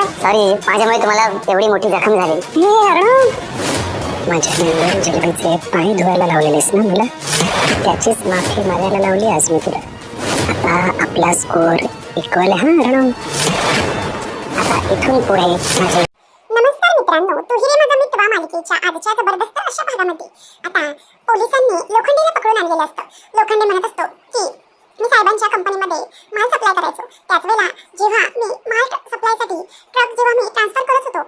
Sorry माझ्यामुळे तुम्हाला एवढी मोठी जखम झाली. माझ्या पाय धुवायला लावलेलेस ना मला? त्याचीच माफी मागायला लावली आज मी तुला. आता आपला स्कोर इक्वल आहे हा आता इथून पुढे माझे नमस्कार मित्रांनो तू हिरे माझा मित्र मालिकेच्या आजच्या जबरदस्त अशा भागामध्ये. आता पोलिसांनी लोखंडेला पकडून आणलेलं असतं. लोखंडे म्हणत असतो की मी साहेबांच्या कंपनीमध्ये माल सप्लाय करायचो. त्याच वेळेला जेव्हा मी माल सप्लायसाठी ट्रक जेव्हा मी ट्रान्सफर करत होतो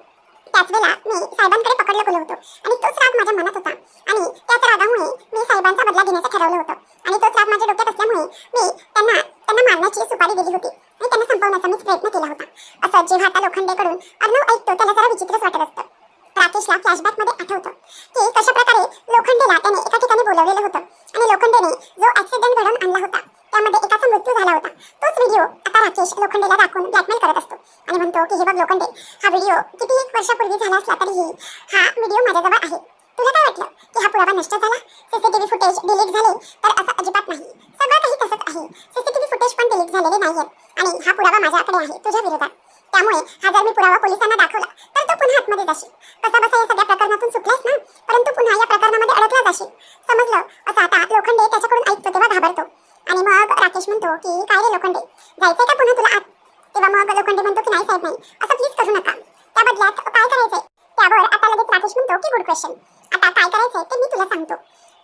त्याच वेळेला मी साहेबांकडे पकडलं गेलो होतो. आणि तोच राग माझ्या मनात होता. आणि त्याच रागामुळे मी साहेबांचा बदला घेण्याचं ठरवलं होतं आणि तोच राग माझ्या डोक्यात असल्यामुळे मी त्यांना त्यांना मारण्याची सुपारी दिली होती आणि त्यांना संपवण्याचा मीच प्रयत्न केला होता असं जेव्हा आता लोखंडेकडून अर्णव ऐकतो त्याला जरा विचित्रच वाटत असतं राकेशला फ्लॅशबॅकमध्ये आठवतं की कशा प्रकारे लोखंडेला त्याने एका ठिकाणी बोलवलेलं होतं आणि लोखंडेने जो ऍक्सिडेंट घडवून आणला होता त्यामध्ये एकाचा मृत्यू झाला होता तोच व्हिडिओ आता राकेश लोखंडेला दाखवून ब्लॅकमेल करत असतो आणि म्हणतो की हे बघ लोखंडे हा व्हिडिओ किती एक वर्षापूर्वी झाला असला तरीही हा व्हिडिओ माझ्याजवळ आहे तुला काय वाटलं की हा पुरावा नष्ट झाला सीसीटीव्ही फुटेज डिलीट झाले तर असं अजिबात नाही सगळं काही तसंच आहे सीसीटीव्ही फुटेज पण डिलीट झालेले नाहीयेत. आणि हा पुरावा माझ्याकडे आहे तुझ्या विरोधात. त्यामुळे हा जर मी पुरावा पोलिसांना दाखवला तर तो पुन्हा आतमध्ये जाशील. कसा बसा या सगळ्या प्रकरणातून सुटलास ना? परंतु पुन्हा या प्रकरणामध्ये अडकला जाशील. समजलं? असं आता लोखंडे त्याच्याकडून ऐकतो तेव्हा घाबरतो. आणि मग राकेश म्हणतो की काय रे लोखंडे? जायचंय का पुन्हा तुला आत? तेव्हा मग लोखंडे म्हणतो की नाही साहेब नाही. असं प्लीज करू नका. त्या बदल्यात काय करायचंय? त्यावर आता लगेच राकेश म्हणतो की गुड क्वेश्चन आता काय करायचंय ते मी तुला सांगतो.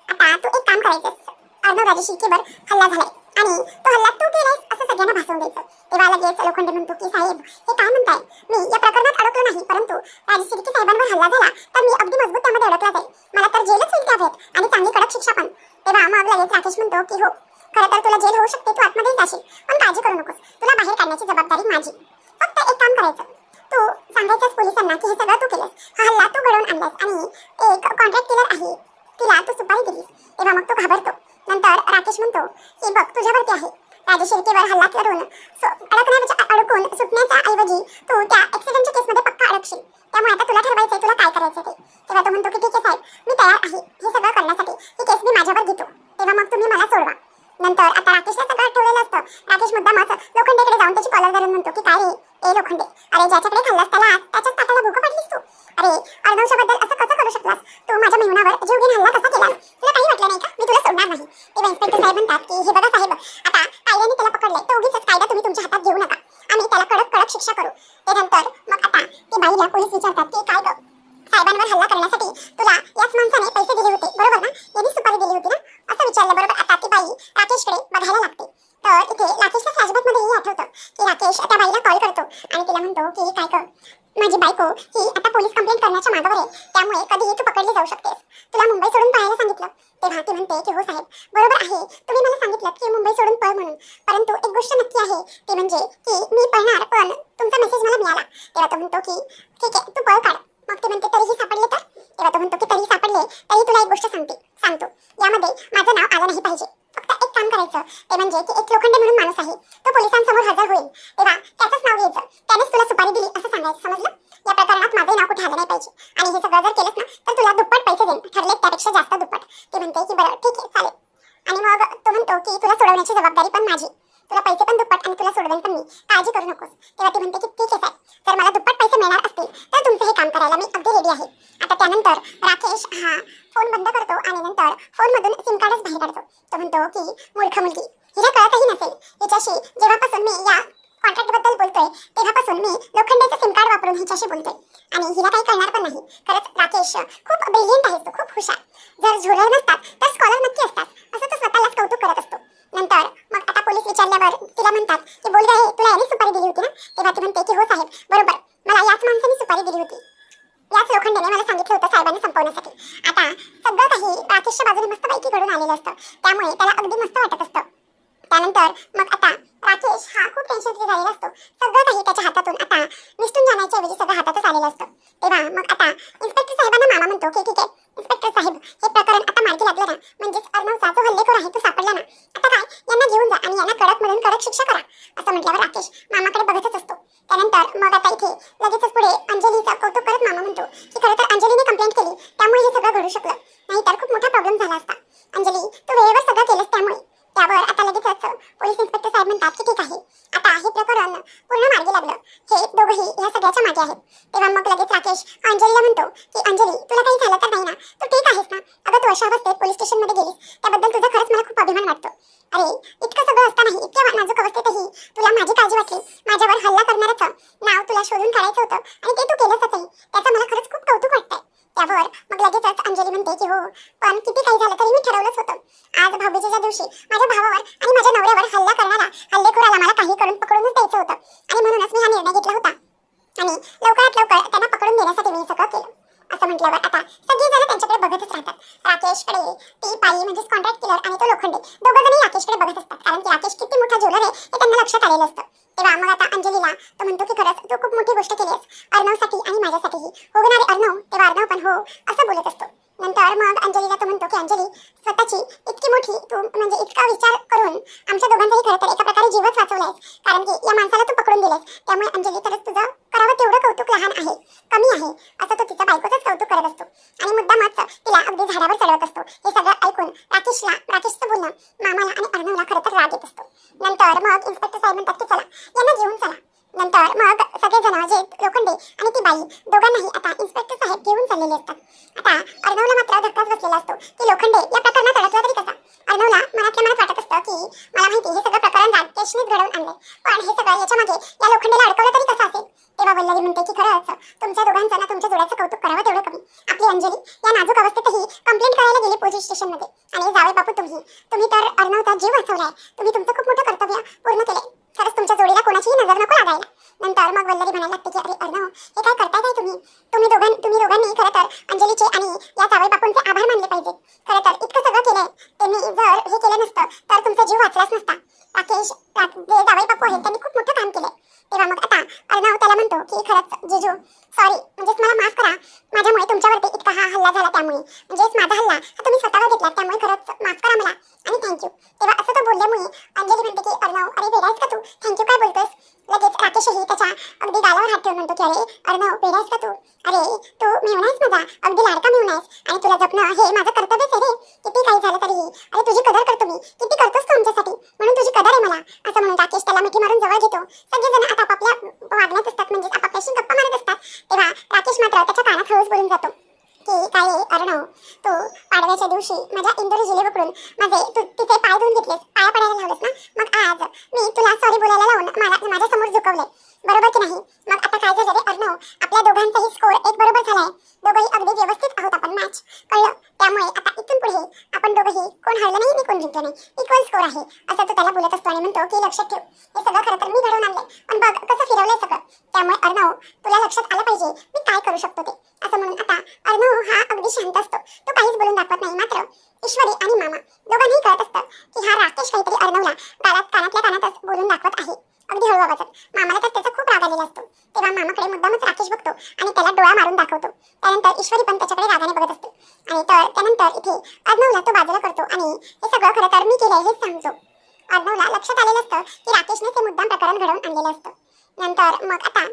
आता तू एक काम करायचं अर्णवराजी शिकेवर हल्ला झालाय. आणि तो हल्ला तू केलायस असं सगळ्यांना भासवून द्यायचं. तेव्हा लगेच लोखंडे म्हणतो की साहेब हे काय म्हणताय? मी या प्रकरणात अडकलो नाही परंतु राजश्री साहेबांवर हल्ला झाला तर मी अगदी मजबूत त्यामध्ये अडकला जाईल. मला तर जेलच होईल त्यावेळेत आणि चांगली कडक शिक्षा पण. तेव्हा मग लगेच राकेश म्हणतो की हो खरं तर तुला जेल होऊ शकते तू आतमध्ये जाशील पण काळजी करू नकोस तुला बाहेर काढण्याची जबाबदारी माझी फक्त एक काम करायचं तू सांगायचंच पोलिसांना की हे सगळं तू केलंस हा हल्ला तू घडवून आणलास आणि एक कॉन्ट्रॅक्ट किलर आहे तिला तू सुपारी दिलीस तेव्हा मग तो घाबरतो नंतर राकेश म्हणतो की बघ तुझ्यावरती आहे राजा शिर्केवर हल्ला करून सो- अडकण्याच्या अडकून सुटण्याच्या ऐवजी तू त्या ऍक्सिडेंटच्या केसमध्ये पक्का अडकशील त्यामुळे आता तुला ठरवायचंय तुला काय करायचं ते तेव्हा तो म्हणतो की ठीक आहे साहेब मी तयार आहे हे सगळं करण्यासाठी ही केस मी माझ्यावर घेतो तेव्हा मग तुम्ही मला सोडवा. नंतर आता राकेशला सगळं आठवलेलं असतं. राकेश मुद्दामच लोखंडेकडे जाऊन त्याची कॉलर धरून म्हणतो की काय रे? ए लोखंडे. अरे ज्याच्याकडे खाल्लास त्याला आज त्याच्याच ताटाला भूक पडलीस तू अरे अर्णवशाबद्दल असं कसं करू शकलास तू माझ्या मेहुणावर जीव घेऊन हल्ला कसा केला तुला काही वाटलं नाही का मी तुला सोडणार नाही तेव्हा इन्स्पेक्टर साहेब म्हणतात की हे बघा साहेब आता कायद्याने त्याला पकडलंय तर उगीच कायदा तुम्ही तुमच्या हातात घेऊ नका आम्ही त्याला कडक कडक शिक्षा करू ते नंतर मग आता ते बाईला पोलीस विचारतात की काय गं साहेबांवर हल्ला करण्यासाठी तुला याच माणसाने पैसे दिले होते बरोबर ना यांनी सुपारी दिली होती ना असं विचारलं बरोबर आता ती बाई राकेशकडे बघायला लागते तर इथे राकेशच्या फ्लॅशबॅक होतं की राकेश त्या बाईला कॉल करतो. आणि तिला म्हणतो की काय कर माझी बायको ही आता पोलीस कंप्लेंट करण्याच्या मागावर आहे त्यामुळे कधीही तू पकडली जाऊ शकतेस. तुला मुंबई सोडून पळायला सांगितलं. तेव्हा ती म्हणते की हो साहेब बरोबर आहे. तुम्ही मला सांगितलं की मुंबई सोडून पळ म्हणून. परंतु एक गोष्ट नक्की आहे. ती म्हणजे की मी पळणार पण तुमचा मेसेज मला मिळाला. तेव्हा तो म्हणतो की ठीक आहे तू पळ काढ. मग ते म्हणते तरीही सापडले तर? तेव्हा तो म्हणतो की तरीही सापडले तरी तुला एक गोष्ट सांगते सांगतो. यामध्ये माझं नाव आलं नाही पाहिजे. काम करायचं. ते म्हणजे की एक लोखंडे म्हणून माणूस आहे. तो पोलिसांसमोर हजर होईल. तेव्हा त्याचंच नाव घ्यायचं. त्यानेच तुला सुपारी दिली असं सांगायचं. समजलं? या प्रकरणात माझं नाव कुठे आलं नाही पाहिजे. आणि हे सगळं जर केलंस ना तर तुला दुप्पट पैसे देईन. ठरले त्यापेक्षा जास्त दुप्पट. ते म्हणते की बरं ठीक आहे चालेल. आणि मग तो म्हणतो की तुला सोडवण्याची जबाबदारी पण माझी. तुला पैसे पण दुप्पट आणि तुला सोडवेन पण मी. काळजी करू नकोस. तेव्हा ती म्हणते की ठीक आहे साहेब. जर मला दुप्पट पैसे मिळणार असतील तर तुमचं हे काम करायला मी अगदी रेडी आहे. आता त्यानंतर राकेश हा फोन बंद करतो आणि नंतर फोनमधून सिम कार्डच बाहेर काढतो. तो म्हणतो की मूर्ख मुलगी हिला कळतही नसेल. हिच्याशी जेव्हापासून मी या कॉन्ट्रॅक्टबद्दल बोलतोय तेव्हापासून मी लोखंडाचं सिम कार्ड वापरून हिच्याशी बोलतोय. आणि हिला काही कळणार पण नाही. खरंच राकेश खूप ब्रिलियंट आहे तो खूप हुशार. जर झुरळ नसतात तर स्कॉलर नक्की असतात असं तो स्वतःलाच कौतुक करत असतो नंतर मग आता पोलीस विचारल्यावर तिला म्हणतात की बोल गए तुला याने सुपारी दिली होती ना तेव्हा ती म्हणते की हो साहेब बरोबर मला याच माणसाने सुपारी दिली होती याच लोखंडाने मला सांगितलं होतं साहेबांनी संपवण्यासाठी आता सगळं काही राकेशच्या बाजूने मस्त पैकी घडून आलेलं असतं त्यामुळे त्याला अगदी मस्त वाटत असतं त्यानंतर मग आता राकेश हा खूप टेन्शन फ्री झालेला असतो सगळं काही त्याच्या हातातून आता निसटून जाण्याच्या ऐवजी सगळं हातातच आलेलं असतं तेव्हा मग आता इन्स्पेक्टर साहेबांना मामा म्हणतो की ठीक आहे इन्स्पेक्टर साहेब हे प्रकरण आता मार्गी लागलं ना म्हणजेच अर्णवचा जो हल्लेखोर आहे तो सापडला ना आता काय यांना घेऊन जा आणि यांना कडक म्हणून कडक शिक्षा करा असं म्हटल्यावर राकेश मामाकडे बघतच असतो. त्यानंतर मग आता इथे लगेचच पुढे अंजलीचा कौतुक करत मामा म्हणतो की खरं तर अंजलीने कंप्लेंट केली त्यामुळे हे सगळं घडू शकलं. नाहीतर खूप मोठा प्रॉब्लेम झाला असता. अंजली तू वेळेवर सगळं केलंस त्यामुळे. त्यावर आता लगेचच पोलीस इन्स्पेक्टर साहेब म्हणतात की ठीक आहे. आता हे प्रकरण पूर्ण मार्गी लागलं. हे दोघंही ह्या सगळ्याच्या मागे आहेत. तेव्हा मग लगेच राकेश अंजलीला म्हणतो की अंजली तुला काही झालं तर नाही ना? तू ठीक आहेस ना? अगं तू अशा अवस्थेत पोलीस स्टेशनमध्ये गेलीस. त्याबद्दल तुझा खरंच मला खूप अभिमान वाटतो. अरे इतकं सगळं असतानाही इतक्या नाजूक अवस्थेतही तुला माझी काळजी वाटली? माझ्यावर हल्ला करणाऱ्याचं नाव तुला शोधून काढायचं होतं आणि ते तू केलंच त्याचं मला खरंच खूप कौतुक वाटतंय. त्यावर मग लगेचच अंजली म्हणते की हो पण किती काही झालं तरी मी ठरवलंच होतं. आज भाऊबीजेच्या दिवशी माझ्या भावावर आणि माझ्या नवऱ्यावर हल्ला करणारा हल्लेखोराला मला काही करून पकडूनच द्यायचं होतं. आणि म्हणूनच मी हा निर्णय घेतला होता. आणि लवकरात लवकर त्यांना पकडून देण्यासाठी मी सगळं केलं. असं म्हटल्यावर आता सगळी जण त्यांच्याकडे बघतच राहतात. राकेशकडे ती पायी म्हणजेच कॉन्ट्रॅक्ट किलर आणि तो लोखंडे. दोघं जणी राकेशकडे बघत असतात. कारण की राकेश किती मोठा ज्वेलर आहे हे त्यांना लक्षात आलेलं असतं. तेव्हा मग आता अंजलीला तो म्हणतो की खरंच तू खूप मोठी गोष्ट केली आहेस अर्णवसाठी आणि माझ्यासाठीही. होणारे अर्णव तेव्हा अर्णव पण हो असं बोलत असतो. नंतर मग अंजलीला तो म्हणतो की अंजली स्वतःची इतकी मोठी तू म्हणजे इतका विचार करून आमच्या दोघांचाही खरं तर एका प्रकारे जीवच वाचवलायस. कारण की या माणसाला तू पकडून दिलेस त्यामुळे अंजली तरच तुझं करावं तेवढं कौतुक लहान आहे कमी आहे असं तो तिच्या बायकोचंच कौतुक करत असतो. आणि मुद्दामच तिला अगदी झाडावर चढवत असतो. हे सगळं ऐकून राकेशला राकेशचं बोलणं मामाला आणि अर्णवला खरं तर राग येत असतो. नंतर मग इन्स्पेक्टर साहेब म्हणतात की चला यांना घेऊन चला. नंतर मग सगळेजण जे लोखंडे आणि ती बाई दोघांनाही आता इन्स्पेक्टर साहेब घेऊन चाललेले असतात. आता अर्णवला मात्र धक्काच बसलेला असतो की लोखंडे या प्रकरणात अडकला तरी कसा? अर्णवला मनातल्या मनात वाटत असतं की मला माहिती हे सगळं प्रकरण राकेशनेच घडवून आणलंय. पण हे सगळं याच्या मागे या लोखंडेला अडकवलं तरी कसं असेल? तेव्हा वल्लरी म्हणते की खरंच तुमच्या दोघांचं ना तुमच्या जोड्याचं कौतुक करावं तेवढं कमी. आपली अंजली या नाजूक अवस्थेतही कंप्लेंट करायला गेली पोलीस स्टेशनमध्ये आणि जावे बापू तुम्ही तुम्ही तर अर्णवचा जीव वाचवलाय तुम्ही तुमचं खूप मोठं कर्तव्य पूर्ण केलंय. खरंच तुमच्या जोडीला कोणाचीही नजर नको लागायला. नंतर मग वल्लरी म्हणायला लागते की अरे अर्णव हे काय करताय काय तुम्ही? तुम्ही दोघां तुम्ही दोघांनी खरं तर अंजलीचे आणि या जावई बापूंचे आभार मानले पाहिजे. खरं तर इतकं सगळं केलंय. त्यांनी जर हे केलं नसतं तर तुमचा जीव वाचलाच नसता. राकेश जे जावई बापू आहेत त्यांनी खूप मोठं काम केलंय. तेव्हा मग आता अर्णव त्याला म्हणतो की खरंच जिजू सॉरी म्हणजेच मला माफ करा. माझ्यामुळे तुमच्यावरती इतका हा हल्ला झाला त्यामुळे. म्हणजे म्हणजेच माझा हल्ला हा तुम्ही स्वतःवर घेतला त्यामुळे खरंच माफ करा मला आणि थँक्यू तेव्हा असं तो बोलल्यामुळे अंजली म्हणते की अर्णव अरे वेडायस का तू थँक्यू काय बोलतोस लगेच राकेशही त्याच्या अगदी गालावर हात ठेवून म्हणतो की अरे अर्णव वेडायस का तू अरे तू मिळवणायस माझा अगदी लाडका मिळवणायस आणि तुला जपणं हे माझं कर्तव्यच आहे रे किती काही झालं तरीही अरे तुझी कदर करतो मी किती करतोस तू आमच्यासाठी म्हणून तुझी कदर आहे मला असं म्हणून राकेश त्याला मिठी मारून जवळ घेतो सगळेजण आता आपापल्या वागण्यात असतात म्हणजे आपापल्याशी गप्पा मारत असतात तेव्हा राकेश मात्र त्याच्या कानात हळूच बोलून जातो की काय आहे, अर्णव तू पाडव्याच्या दिवशी माझ्या इंदोरी जिल्ह्याकडून माझे तू तिचे पाय धुवून घेतलेस. पाया पडायला लावलंस ना मग आज मी तुला सॉरी बोलायला लावून मला माझ्यासमोर झुकवले बरोबर की नाही? मग आता काय झालं रे अर्णव. आपल्या दोघांचाही स्कोर एक बरोबर झालाय. दोघंही अगदी व्यवस्थित आहोत आपण मॅच कळलं? त्यामुळे आता इथून पुढे आपण दोघंही कोण हरलं नाही मी कोण जिंकलं नाही. इक्वल स्कोर आहे. असं तो त्याला बोलत असतो आणि म्हणतो की लक्षात ठेव. हे सगळं खरं तर मी घडवून आणलंय. पण बघ कसं फिरवलंय सगळं. त्यामुळे अर्णव तुला लक्षात आलं पाहिजे मी काय करू शकतो ते. असं म्हणून आता अर्णव हा अगदी शांत असतो. तो काहीच बोलून दाखवत नाही मात्र ईश्वरी आणि मामा दोघांनाही कळत असतं की हा राकेश काहीतरी अर्णवला गालात कानातल्या कानातच बोलून दाखवत आहे. अगदी हळू आवाजात मामाला तर त्याचा खूप राग आलेला असतो. तेव्हा मामाकडे मुद्दामच राकेश बघतो आणि त्याला डोळा मारून दाखवतो. त्यानंतर ईश्वरी पण त्याच्याकडे रागाने बघत असते. आणि तर त्यानंतर इथे अर्णवला तो बाजूला करतो आणि हे सगळं खरं तर मी केलंय हेच सांगतो अर्णवला लक्षात आलेलं असतं की राकेशने ते मुद्दाम प्रकरण घडवून आणलेलं असतं. नंतर मग आता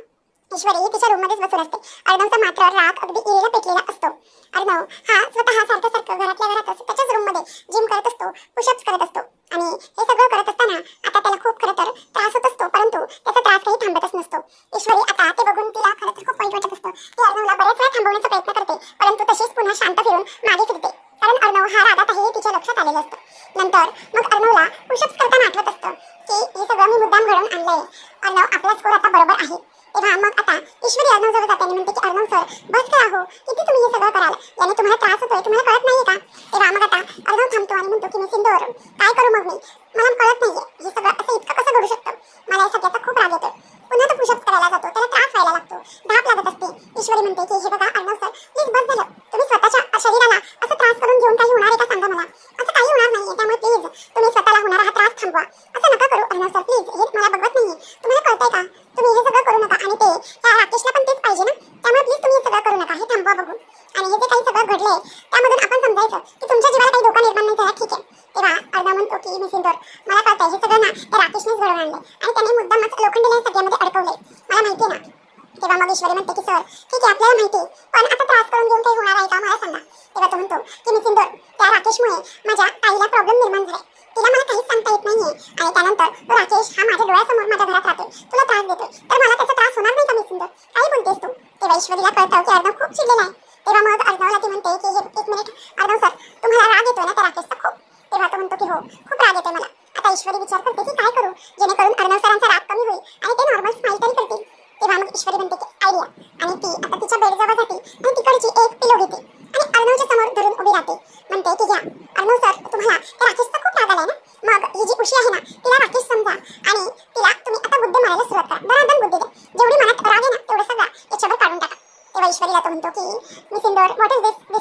ईश्वरी ही तिच्या रूममध्येच बसून असते. अर्णवचा मात्र राग अगदी इरेला पेटलेला असतो. अर्णव हा स्वतः सारखं सारखं घरातल्या घरातच त्याच्याच रूममध्ये जिम करत असतो पुशअप्स करत असतो. आणि हे सगळं करत असताना आता त्याला खूप खरं तर त्रास होत असतो परंतु त्याचा त्रास काही थांबतच नसतो. ईश्वरी आता ते बघून तिला खरं तर खूप वाईट वाटत असतं. ती अर्णवला बऱ्याच वेळा थांबवण्याचा प्रयत्न करते परंतु तशीच पुन्हा शांत फिरून मागे फिरते. कारण अर्णव हा रागात आहे तिच्या लक्षात आलेलं असतं. नंतर मग अर्णवला पुशअप्स करताना आठवत असतं की हे सगळं मी मुद्दाम घडवून आणलंय. अर्णव आपला स्कोर आता बरोबर आहे. तेव्हा मग आता ईश्वरी अर्णव जवळ जाते. आणि म्हणते की अर्णव सर बस करा हो किती तुम्ही हे सगळं कराल? याने तुम्हाला त्रास होतोय तुम्हाला कळत नाही का? तेव्हा मग आता अर्णव थांबतो आणि म्हणतो की मी सिंधूवर काय करू मग मी? मला कळत नाहीये. हे सगळं असं इतकं कसं घडू शकतं? मला या सगळ्याचा खूप राग येतो पुन्हा तो पुशअप करायला जातो. त्याला त्रास व्हायला लागतो. धाप लागत असते. ईश्वरी म्हणते की हे बघा अर्णव सर प्लीज बस झालं. तुम्ही स्वतःच्या शरीराला असं त्रास करून घेऊन काही होणार आहे का? सांगा मला. असं काही होणार नाही त्यामुळे प्लीज तुम्ही स्वतःला होणारा हा त्रास थांबवा असं नका करू अर्णव सर प्लीज हे मला बघवत नाहीये तुम्हाला कळतंय का तुम्ही हे सगळं करू नका आणि ते त्या राकेशला पण तेच पाहिजे ना त्यामुळे प्लीज तुम्ही हे सगळं करू नका हे थांबवा बघू आणि हे जे काही सगळं घडलंय त्यामधून आपण समजायचं की तुमच्या जीवाला काही धोका निर्माण नाही झाला ठीक आहे तेव्हा अर्धा म्हणतो की मी सिंदूर मला कळतंय हे सगळं ना त्या राकेशनेच घडवून आणलंय आणि त्याने मुद्दामच लोखंडीला या सगळ्यामध्ये अडकवलंय मला माहिती आहे ना तेव्हा मग ईश्वरी म्हणते की सर ठीक आहे आपल्याला माहिती आहे, पण आता त्रास करून घेऊन काही होणार आहे का मला सांगा तेव्हा तो म्हणतो की मी सिंदूर त्या राकेशमुळे माझ्या ताईला प्रॉब्लेम निर्माण झालाय तिला मला काहीच सांगता येत नाहीये आणि त्यानंतर तो राकेश हा माझ्या डोळ्यासमोर माझ्या घरात राहतोय तुला त्रास देतोय तर मला त्याचा त्रास होणार नाही का मी सुंदर. काय म्हणतेस तू? तेव्हा ईश्वरीला कळतं की अर्णव खूप चिडलेला आहे. तेव्हा मग अर्णवला ती म्हणते की एक मिनिट अर्णव सर तुम्हाला राग येतोय ना त्या राकेशचा खूप? तेव्हा तो म्हणतो की हो खूप राग येतोय मला. आता ईश्वरी विचार करते की काय करू? जेणेकरून अर्णव सरांचा राग कमी होईल आणि ते नॉर्मल स्माईल तरी करतील. तेव्हा मग ईश्वरी म्हणते की आयडिया आणि ती आता तिच्या बेडजवळ जाते आणि तिकडची एक पिलो घेते. आणि अर्णवच्या समोर धरून उभी राहते. म्हणते की घ्या अर्णव सर तुम्हाला त्या राकेशचा खूप राग आलाय ना मग ही जी उशी आहे ना तिला राकेश समजा आणि तिला तुम्ही आता बुद्धी मारायला सुरुवात करा दरादर बुद्धी द्या जेवढी मनात राग आहे ना तेवढं सगळं याच्यावर काढून टाका तेव्हा ईश्वरीला तो म्हणतो की मी सिंदोर व्हॉट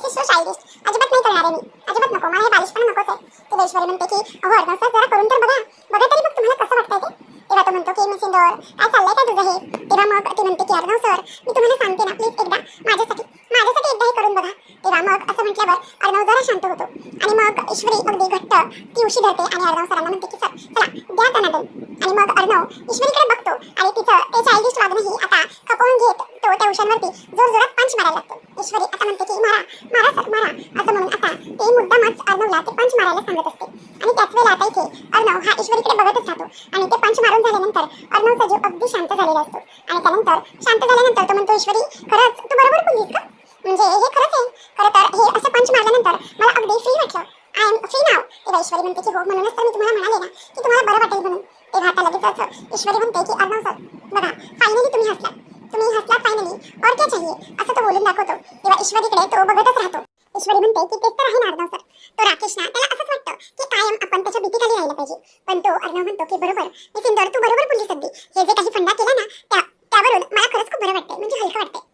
इज सो चाइल्डिश अजिबात नाही करणार आहे मी. अजिबात नको. मला हे बालिश पण नकोच आहे. ते ईश्वरी म्हणते की अहो अर्णव सर जरा करून तर बघा. बघा तरी मग तुम्हाला कसं वाटतंय ते. तेव्हा तो म्हणतो की मी सिंदोर. काय चाललंय काय तुझं हे? तेव्हा मग ती म्हणते की अर्णव सर मी तुम्हाला सांगते ना प्लीज एकदा माझ्यासाठी माझ्यासाठी एकदा हे करून बघा. तेव्हा मग असं म्हटल्यावर अर्णव जरा शांत होतो. आणि मग ईश्वरी अगदी घट्ट ती उशी धरते आणि अर्णव सरांना म्हणते की सर चला द्या त्यांना दोन आणि मग अर्णव ईश्वरीकडे बघतो आणि तिचं ते चायल्डिश वागणंही आता खपवून घेत तो त्या उशांवरती जोर जोरात पंच मारायला लागतो ईश्वरी आता म्हणते की मारा मारा सर मारा असं म्हणून आता ते मुद्दामच अर्णवला ते पंच मारायला सांगत असते आणि त्याच वेळेला आता इथे अर्णव हा ईश्वरीकडे बघतच राहतो. आणि ते पंच मारून झाल्यानंतर अर्णवचा जीव अगदी शांत झालेला असतो. आणि त्यानंतर शांत झाल्यानंतर तो म्हणतो ईश्वरी खरंच तू बरोबर बोललीस का म्हणजे हे खरंच आहे. खरं तर हे असं पंच मारल्यानंतर मला अगदी फ्री वाटलं. आय एम फ्री नाव तेव्हा ईश्वरी म्हणते की हो म्हणूनच तर मी तुम्हाला म्हणाले ना की तुम्हाला बरं वाटेल म्हणून. तेव्हा आता लगेच असं ईश्वरी म्हणते की अर्णव सर बघा फायनली तुम्ही हसला तुम्ही हसला फायनली और क्या चाहिए? असं तो बोलून दाखवतो. तेव्हा ईश्वरीकडे तो बघतच राहतो. ईश्वरी म्हणते की तेच तर आहे ना अर्णव सर तो राकेश ना त्याला असंच वाटतं की कायम आपण त्याच्या भीतीखाली राहिलं पाहिजे. पण तो अर्णव म्हणतो की बरोबर मी सिंदर तू बरोबर बोललीस अगदी. हे जे काही फंडा केला ना त्या त्यावरून मला खरंच खूप बरं वाटतंय म्हणजे हलकं वाटतंय.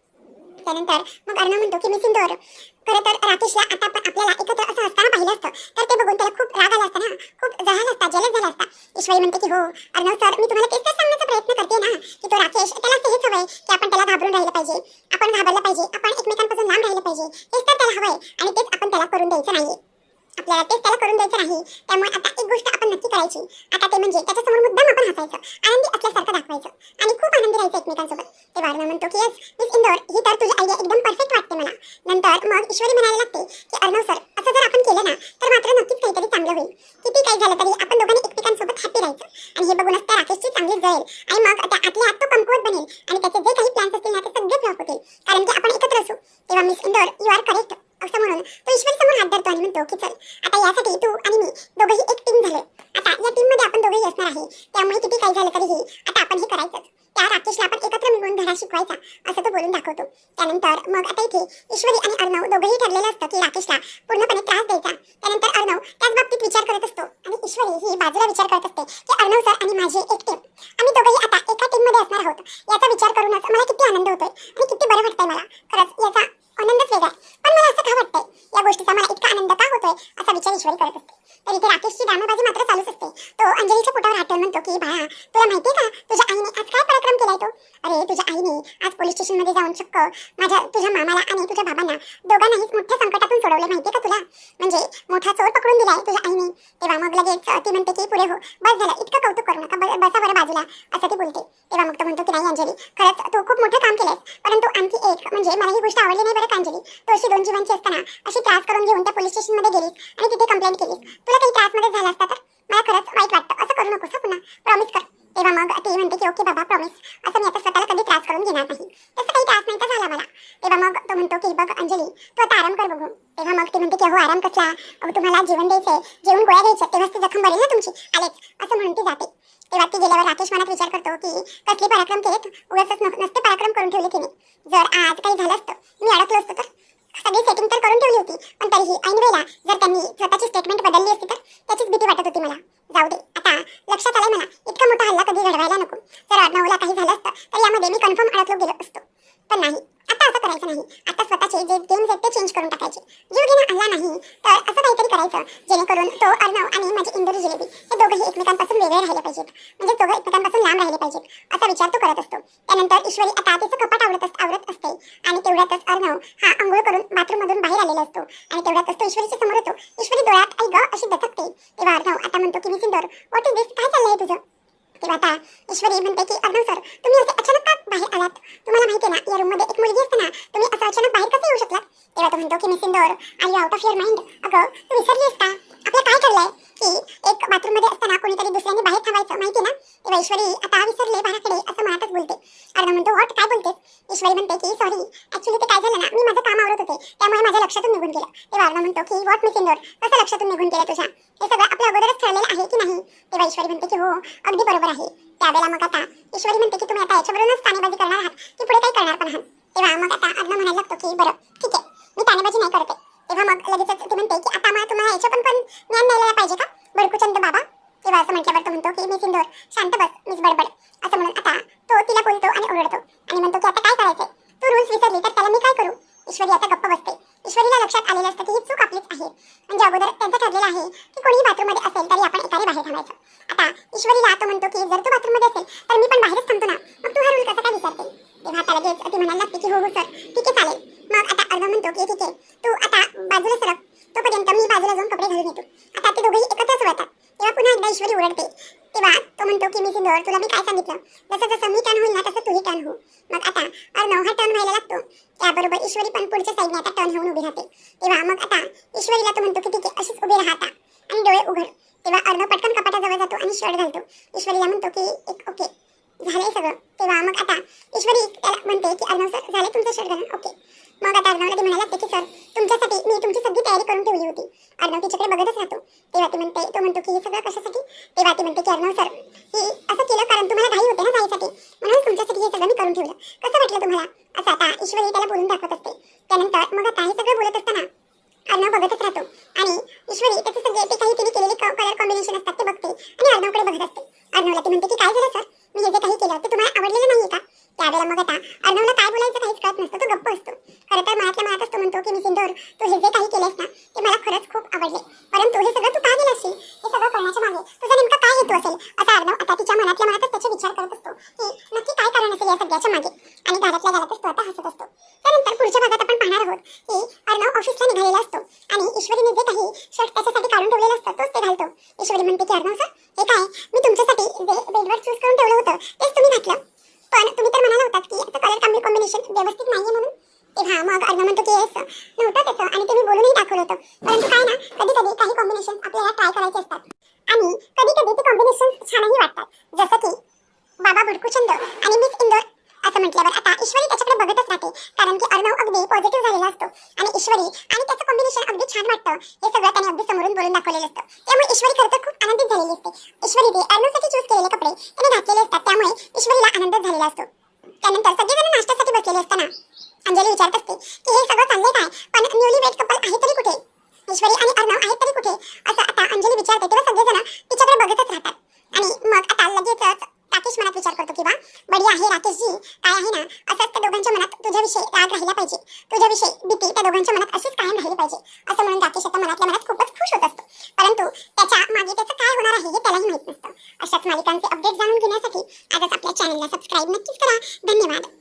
त्यानंतर मग अर्णव म्हणतो की मी सिंदोर खरं तर राकेशला आता आपण आपल्याला एकत्र असं असताना पाहिलं असतं. तर ते बघून त्याला खूप राग आला असता ना. खूप जहाल असता जलस झाला असता. ईश्वरी म्हणते की हो अर्णव सर मी तुम्हाला तेच तर सांगण्याचा प्रयत्न करते ना की तो राकेश त्याला हेच हवंय की आपण त्याला घाबरून राहिलं पाहिजे. आपण घाबरलं पाहिजे. आपण एकमेकांपासून लांब राहिलं पाहिजे. हेच तर त्याला हवंय आणि तेच आपण त्याला करून द्यायचं नाहीये. आपल्याला तेच त्याला करून द्यायचं नाही त्यामुळे आता एक गोष्ट आपण नक्की करायची. आता ते म्हणजे त्याच्यासमोर मुद्दाम आपण हसायचं. आनंदी असल्यासारखं दाखवायचं. आणि खूप आनंदी राहायचं एकमेकांसोबत. ते वारणा म्हणतो की यस मिस इंदोर ही तर तुझी आयडिया एकदम परफेक्ट वाटते मला. नंतर मग ईश्वरी म्हणायला लागते की अर्णव सर असं जर आपण केलं ना तर मात्र नक्कीच काहीतरी चांगलं होईल. किती काही झालं तरी आपण दोघांनी एकमेकांसोबत हॅपी राहायचं. आणि हे बघूनच त्या राकेशची चांगली जळेल आणि मग त्या आतल्या आत तो कमकुवत बनेल. आणि त्याचे जे काही प्लॅन्स असतील ना ते सगळे फ्लॉप होतील. कारण की आपण एकत्र असू. तेव्हा miss Indore you are correct असं म्हणून तो ईश्वर समोर हात धरतो आणि म्हणतो की चल. आता यासाठी तू आणि मी दोघंही एक टीम झालो आता या टीममध्ये आपण दोघेही असणार आहे. त्यामुळे किती काही झालं तरीही आता आपण हे करायचंच. त्या राकेशला आपण एकत्र मिळून धडा शिकवायचा असं तो बोलून दाखवतो. त्यानंतर मग आता इथे ईश्वरी आणि अर्णव दोघेही ठरलेलं असतं की राकेशला पूर्णपणे त्रास द्यायचा. त्यानंतर अर्णव त्याच बाबतीत विचार करत असतो. आणि ईश्वरी ही बाजूला विचार करत असते की अर्णव सर आणि माझी एक टीम आम्ही दोघेही आता एका टीममध्ये असणार आहोत. याचा विचार करूनच मला किती आनंद होतोय आणि किती बरं वाटतंय मला. खरंच याचा आनंदच वेगळा पण मला असं का वाटतंय? या गोष्टीचा मला इतका आनंद का होतोय? असा विचार ईश्वरी करत असते. तर इथे राकेशची डामेबाजी मात्र चालूच असते. तो अंजलीच्या पोटावर हात ठेवून म्हणतो की बाळा तुला माहितीये का? तुझ्या आईने आज काय पराक्रम केलाय तो? अरे तुझ्या आईने आज पोलीस स्टेशनमध्ये जाऊन चक्क माझ्या तुझ्या मामाला आणि तुझ्या बाबांना दोघांनाहीच मोठ्या संकटातून सोडवले माहितीये का तुला? म्हणजे मोठा चोर पकडून दिलाय तुझ्या आईने. तेव्हा मग लगेच ती म्हणते की पुढे हो बस झालं इतकं कौतुक करू नका बसा बरं बाजूला असं ती बोलते. तेव्हा मग तो म्हणतो की नाही अंजली खरंच तू खूप मोठं काम केलंयस परंतु आणखी एक म्हणजे मला ही गोष्ट आवडली नाही बरं का अंजली तू अशी दोन जीवांची असताना अशी त्रास करून घेऊन त्या पोलीस स्टेशनमध्ये गेलीस आणि तिथे कंप्लेंट केलीस. तुला काही त्रासमध्ये झाला असता तर? मला खरंच वाईट वाटतं असं करू नकोस पुन्हा. प्रॉमिस कर. तेव्हा मग ती म्हणते की ओके बाबा प्रॉमिस असं मी आता स्वतःला कधी त्रास करून घेणार नाही. तसं काही त्रास नाही तर झाला मला. तेव्हा मग तो म्हणतो की बघ अंजली तू आता आराम कर बघू. तेव्हा मग ती म्हणते की हो आराम कसला? अहो तुम्हाला जेवण द्यायचंय जेवण गोळ्या घ्यायच्या तेव्हाच ती जखम भरेल ना तुमची? आलेच. असं म्हणून ती जाते. तेव्हा ती गेल्यावर राकेश मनात विचार करतो की कसले पराक्रम केलेत? उगाच नसते पराक्रम करून ठेवले तिने. जर आज काही झालं असतं मी अडकलो असतो तर? सगळी सेटिंग तर करून ठेवली होती. पण तरीही ऐन वेळेला जर त्यांनी स्वतःची स्टेटमेंट बदलली असती तर त्याचीच भीती वाटत होती मला. जाऊ दे. लक्षात आलंय मला. इतका मोठा हल्ला कधी घडवायला नको. जर अर्णवला काही झालं असतं तर यामध्ये मी कन्फर्म अडकलो गेलो असतो. पण नाही. आता असं करायचं नाही. आता स्वतःचे जे गेम्स आहेत ते चेंज करून टाकायचे. जीव घेणं आला नाही तर असं काहीतरी करायचं जेणेकरून तो अर्णव आणि माझी इंदोरी जिलेबी हे दोघंही एकमेकांपासून वेगळे राहिले पाहिजेत. म्हणजे दोघं एकमेकांपासून लांब राहिले पाहिजेत असा विचार तो करत असतो. त्यानंतर ईश्वरी आता तिचं कपाट आवडत अस- आवडत असते. आणि तेवढ्यातच अर्णव हा आंघोळ करून बाथरूममधून बाहेर आलेला असतो. आणि तेवढ्यातच तो ईश्वरीच्या समोर येतो. ईश्वरी डोळ्यात आई ग अशी दचकते. तेव्हा अर्णव आता म्हणतो की मी सिंदर व्हॉट इज दिस काय चाललंय तुझं? तेव्हा आता ईश्वरी म्हणते की अर्णव सर तुम्ही असे अचानक बाहेर आलात. तुम्हाला माहिती ना या रूममध्ये एक मुलगी असताना तुम्ही असं अचानक बाहेर कसं येऊ शकलात? तेव्हा तो म्हणतो की miss Indore are you out of your mind अगं तू विसरलीस का? आपलं काय ठरलंय की एक बाथरूममध्ये असताना कोणीतरी दुसऱ्याने बाहेर थांबायचं माहिती ना? तेव्हा ईश्वरी आता विसरले बाराकडे असं मनातच बोलते. अर्णव म्हणतो व्हॉट काय बोलतेस? ईश्वरी म्हणते की सॉरी ऍक्च्युली ते काय झालं ना मी माझं काम आवरत होते. त्यामुळे माझ्या लक्षातून निघून गेलं. तेव्हा अर्णव म्हणतो की व्हॉट मिस इंदोर कसं लक्षातून निघून गेलं तुझ्या? हे सगळं आपल्या अगोदरच ठरलेलं आहे की नाही? तेव्हा ईश्वरी म्हणते की हो अगदी बरोबर आहे. त्यावेळेला मग आता ईश्वरी म्हणते की तुम्ही आता याच्यावरूनच तानेबाजी करणार आहात की पुढे काही करणार पण आहात. तेव्हा मग आता अग्न म्हणायला लागतो की बरं ठीक आहे मी तानेबाजी नाही करते. तेव्हा मग लगेचच ती म्हणते की आता मला तुम्हाला याच्या पण पण ज्ञान द्यायला पाहिजे का? बडकुचंद बाबा? तेव्हा असं म्हटल्यावर तो म्हणतो की मी सिंदूर शांत बस मीच बडबड. असं म्हणून आता तो तिला बोलतो आणि ओरडतो आणि म्हणतो की आता काय करायचंय? तू रूल्स विसरली तर त्याला मी काय करू? ईश्वरी आता गप्प बसते. ईश्वरीला लक्षात आलेलं असतं की ही चूक आपलीच आहे. म्हणजे अगोदर त्यांचं ठरलेलं आहे की कोणीही बाथरूममध्ये असेल तरी आपण एकाने बाहेर थांबायचं. आता ईश्वरीला तो म्हणतो की जर तू बाथरूममध्ये असेल तर मी पण बाहेरच थांबतो ना. मग तू हा रूल कसा काय विसरते? तेव्हा आता लगेच ती म्हणायला लागते की हो हो सर ठीक आहे चालेल. मग आता अर्ध म्हणतो की ठीक आहे. तू आता बाजूला सरक. तोपर्यंत मी बाजूला जाऊन कपडे घालून येतो. आता ते दोघेही एकत्रच वळतात तेव्हा पुन्हा एकदा ईश्वरी ओरडते. तेव्हा तो म्हणतो की मी सिंधूर तुला मी काय सांगितलं? जसं जसं मी टर्न होईल ना तसं तूही टर्न हो. मग आता अर्णव हा टर्न व्हायला लागतो. त्याबरोबर ईश्वरी पण पुढच्या साईडने आता टर्न होऊन उभी राहते. तेव्हा मग आता ईश्वरीला तो म्हणतो की ठीक आहे अशीच उभी राहता. आणि डोळे उघड. तेव्हा अर्णव पटकन कपाटाजवळ जातो आणि शर्ट घालतो. ईश्वरीला म्हणतो की एक ओके झालंय सगळं. तेव्हा मग आता ईश्वरी त्याला म्हणते की अर्णव सर झाले तुमचं शर्ट घालून ओके मग आता अर्णवला ती म्हणायला लागते की सर तुमच्यासाठी मी तुमची सगळी तयारी करून ठेवली होती. अर्णव तिच्याकडे बघतच राहतो. तेव्हा ती म्हणते तो म्हणतो की हे सगळं कशासाठी? तेव्हा ती म्हणते की अर्णव सर ही असं केलं कारण तुम्हाला घाई होते ना जायसाठी म्हणून तुमच्यासाठी हे सगळं मी करून ठेवलं कसं वाटलं तुम्हाला असं आता ईश्वरी त्याला बोलून दाखवत असते त्यानंतर मग आता हे सगळं बोलत असताना अर्णव बघतच राहतो आणि ईश्वरी त्याचे सगळे ते काही तिने केलेले कलर कॉम्बिनेशन असतात ते बघते आणि अर्णवकडे बघत असते अर्णवला ती म्हणते की काय झालं सर मी हे जे काही केलं ते तुम्हाला आवडलेलं नाहीये का त्यावेळेला मग आता अर्णवला काय बोलायचं काहीच कळत नसतं तो गप्प असतो खरं तर मनातल्या मनातच तो म्हणतो की मी सिंदूर तू हे जे काही केलंस ना ते मला खरंच खूप आवडले परंतु हे सगळं तू का केलं असशील हे सगळं करण्याच्या मागे तुझा नेमका काय हेतू असेल असा अर्णव आता तिच्या मनातल्या मनातच त्याचे विचार करत असतो की नक्की काय कारण असेल या सगळ्याच्या मागे आणि घरातल्या घरातच तो आता हसत असतो त्यानंतर पुढच्या भागात आपण पाहणार आहोत की अर्णव ऑफिसला निघालेला असतो आणि ईश्वरीने जे काही शर्ट त्याच्यासाठी काढून ठेवलेलं असतं तोच ते घालतो. ईश्वरी म्हणते की अर्णव सर हे काय? मी तुमच्यासाठी जे बेडवर चूज करून ठेवलं होतं तेच तुम्ही घातलं. पण तुम्ही तर म्हणाला होतात की याचं कलर कॉम्बी कॉम्बिनेशन व्यवस्थित नाहीये म्हणून. तेव्हा मग अर्णव म्हणतो की येस नव्हतं त्याचं आणि ते मी बोलूनही दाखवलं होतं. परंतु काय ना कधी कधी काही कॉम्बिनेशन आपल्याला ट्राय करायचे असतात. आणि कधी कधी ते कॉम्बिनेशन छानही वाटतात. जसं की बाबा भडकुचंद आणि मिस इंदोर असं म्हटल्यावर आता ईश्वरी त्याच्याकडे बघतच राहते. कारण की अर्णव अगदी पॉझिटिव्ह झालेला असतो. आणि ईश्वरी आणि त्याचं कॉम्बिनेशन अगदी छान वाटतं. हे सगळं त्याने अगदी समोरून बोलून दाखवलेलं असतं. त्यामुळे ईश्वरी खरं तर खूप आनंदित झालेली असते. ईश्वरी ते अर्णव चूज केलेले कपडे त्याने घातलेले असतात त्यामुळे ईश्वरीला आनंदच झालेला असतो त्यानंतर सगळेजण नाश्त्यासाठी बसलेले असताना अंजली विचारत असते की हे सगळं चाललंय काय पण न्यूली वेड कपल आहे तरी कुठे ईश्वरी आणि अर्णव आहेत तरी कुठे असं आता अंजली विचारते तेव्हा सगळेजण तिच्याकडे बघतच राहतात आणि मग आता लगेचच राकेश मनात विचार करतो की बा बडी आहे राकेशजी काय आहे ना असंच त्या दोघांच्या मनात तुझ्याविषयी राग राहिला पाहिजे तुझ्याविषयी भीती त्या दोघांच्या मनात अशीच कायम राहिली पाहिजे असं म्हणून राकेश आता मनातल्या मनात खूपच खुश होत असतो परंतु त्याच्यामागे त्याचं काय होणार आहे हे त्यालाही माहीत नसतं अशाच मालिकांचे